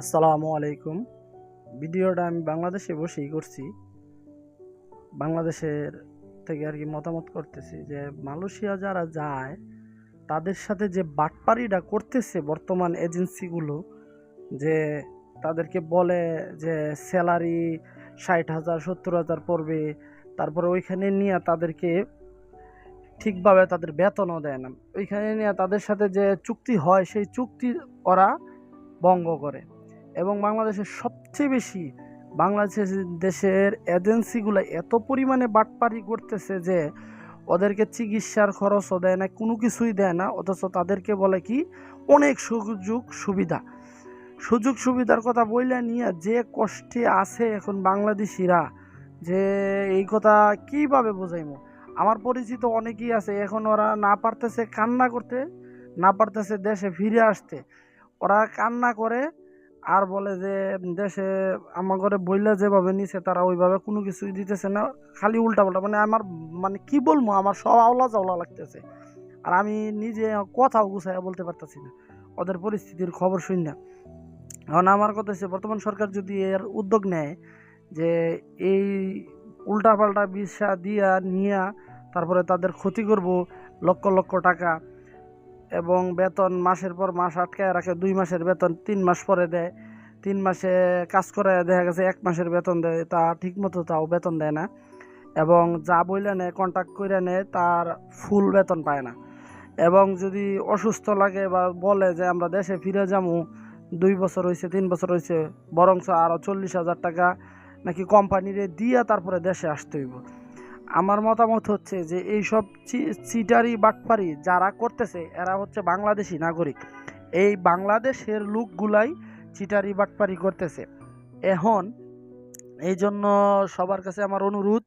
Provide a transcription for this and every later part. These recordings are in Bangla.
আসসালামু আলাইকুম। ভিডিওটা আমি বাংলাদেশে বসেই করছি। বাংলাদেশের থেকে আর কি মতামত করতেছি যে, মালয়েশিয়া যারা যায়, তাদের সাথে যে বাটপারিটা করতেছে বর্তমান এজেন্সিগুলো, যে তাদেরকে বলে যে, স্যালারি ষাট হাজার, সত্তর হাজার পড়বে, তারপরে ওইখানে নিয়ে তাদেরকে ঠিকভাবে তাদের বেতনও দেয় না। ওইখানে নিয়ে তাদের সাথে যে চুক্তি হয়, সেই চুক্তি ওরা ভঙ্গ করে। এবং বাংলাদেশের সবচেয়ে বেশি বাংলাদেশের দেশের এজেন্সিগুলো এত পরিমাণে বাটপারি করতেছে যে ওদেরকে চিকিৎসার খরচও দেয় না, কোনো কিছুই দেয় না, অথচ তাদেরকে বলে কি, অনেক সুযোগ সুবিধা। সুযোগ সুবিধার কথা বইলে নিয়ে যে কষ্টে আছে এখন বাংলাদেশিরা, যে এই কথা কীভাবে বোঝাইমো? আমার পরিচিত অনেকেই আছে, এখন ওরা না পারতেছে কান্না করতে, না পারতেছে দেশে ফিরে আসতে। ওরা কান্না করে আর বলে যে, দেশে আমার ঘরে বইলা যেভাবে নিছে, তারা ওইভাবে কোনো কিছুই দিতেছে না। খালি উল্টা পাল্টা মানে আমার মানে কি বলব, আমার সব আওলা জাওলা লাগতেছে। আর আমি নিজে কথাও গুছাইয়া বলতে পারতেছি না। ওদের পরিস্থিতির খবর শুন না। এখন আমার কথা হচ্ছে, বর্তমান সরকার যদি এর উদ্যোগ নেয়, যে এই উল্টা পাল্টা বিষা দিয়া নিয়া, তারপরে তাদের ক্ষতি করব, লক্ষ লক্ষ টাকা এবং বেতন মাসের পর মাস আটকায় রাখে, দুই মাসের বেতন তিন মাস পরে দেয়। তিন মাসে কাজ করে দেখা গেছে এক মাসের বেতন দেয়, তা ঠিক মতো তাও বেতন দেয় না। এবং যা বইলে নেয় কন্ট্যাক্ট করে নেয়, তার ফুল বেতন পায় না। এবং যদি অসুস্থ লাগে বা বলে যে আমরা দেশে ফিরে যাব দুই বছর হয়েছে তিন বছর হয়েছে বরঞ্চ আরও চল্লিশ হাজার টাকা নাকি কোম্পানিরে দিয়া তারপরে দেশে আসতে হইব। আমার মতামত হচ্ছে যে এইসব চিটারি বাটপারি যারা করতেছে, এরা হচ্ছে বাংলাদেশি নাগরিক। এই বাংলাদেশের লোকগুলাই চিটারি বাটপারি করতেছে। এখন এই জন্য সবার কাছে আমার অনুরোধ,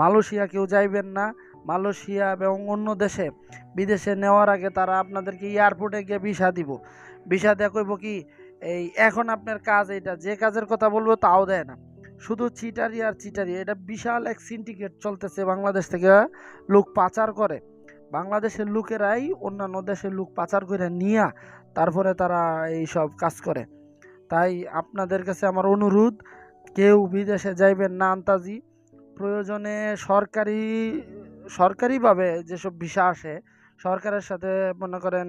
মালয়েশিয়া কেউ যাইবেন না। মালয়েশিয়া এবং অন্য দেশে, বিদেশে নেওয়ার আগে তারা আপনাদেরকে এয়ারপোর্টে গিয়ে ভিসা দিব। ভিসা দেয়া কইব কি, এই এখন আপনার কাজ এইটা, যে কাজের কথা বলব তাও দেয় না। শুধু চিটারি আর চিটারি, এটা বিশাল এক সিন্ডিকেট চলতেছে বাংলাদেশ থেকে, লোক পাচার করে। বাংলাদেশের লোকেরাই অন্যান্য দেশের লোক পাচার করে নিয়া তারপরে তারা এই সব কাজ করে। তাই আপনাদের কাছে আমার অনুরোধ, কেউ বিদেশে যাইবেন না আন্তাজি। প্রয়োজনে সরকারি, সরকারিভাবে যেসব ভিসা আসে, সরকারের সাথে মনে করেন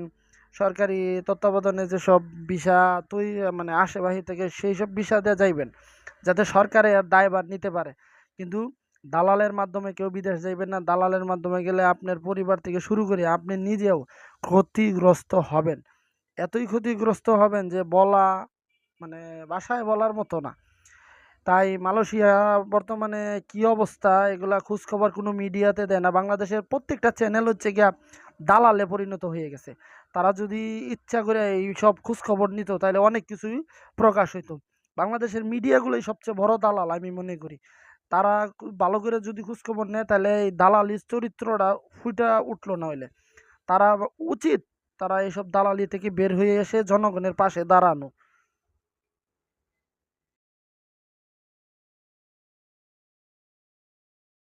সরকারি তত্ত্বাবধানে যেসব ভিসা তৈরি মানে বাহির থেকে সেই সব ভিসা দিয়ে যাইবেন। যাতে সরকারে আর দায়ভার নিতে পারে। কিন্তু দালালের মাধ্যমে কেউ বিদেশ যাইবেন না, দালালের মাধ্যমে গেলে আপনার পরিবার থেকে শুরু করে আপনি নিজেও ক্ষতিগ্রস্ত হবেন। এতই ক্ষতিগ্রস্ত হবেন যে বলা মানে বাসায় বলার মতো না। তাই মালয়েশিয়া বর্তমানে কি অবস্থা, এগুলা খোঁজখবর কোনো মিডিয়াতে দেয় না। বাংলাদেশের প্রত্যেকটা চ্যানেল হচ্ছে গিয়া দালালে পরিণত হয়ে গেছে। তারা যদি ইচ্ছা করে এই সব খোঁজখবর নিত, তাহলে অনেক কিছুই প্রকাশ হইতো। বাংলাদেশের মিডিয়াগুলোই সবচেয়ে বড় দালাল আমি মনে করি। তারা ভালো করে যদি খোঁজখবর নেয়, তাহলে এই দালালির চরিত্রটা ফুটা উঠল না হইলে তারা উচিত তারা এইসব দালালি থেকে বের হয়ে এসে জনগণের পাশে দাঁড়ানো।